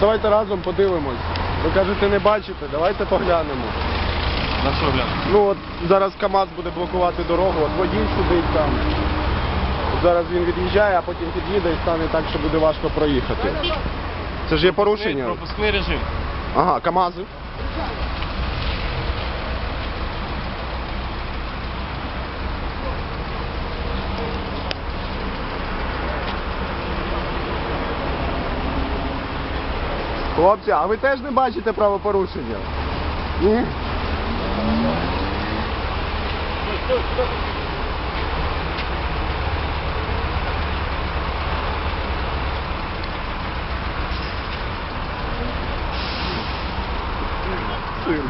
Давайте разом подивимось. Ви кажете, не бачите, давайте поглянемо. На що глянемо? Ну от зараз КАМАЗ буде блокувати дорогу, от водій сидить там. Зараз він від'їжджає, а потім під'їде і стане так, що буде важко проїхати. Це ж є порушення. Пропускний режим. Ага, КАМАЗи. Хлопці, а ви теж не бачите правопорушення? Ні? Сир.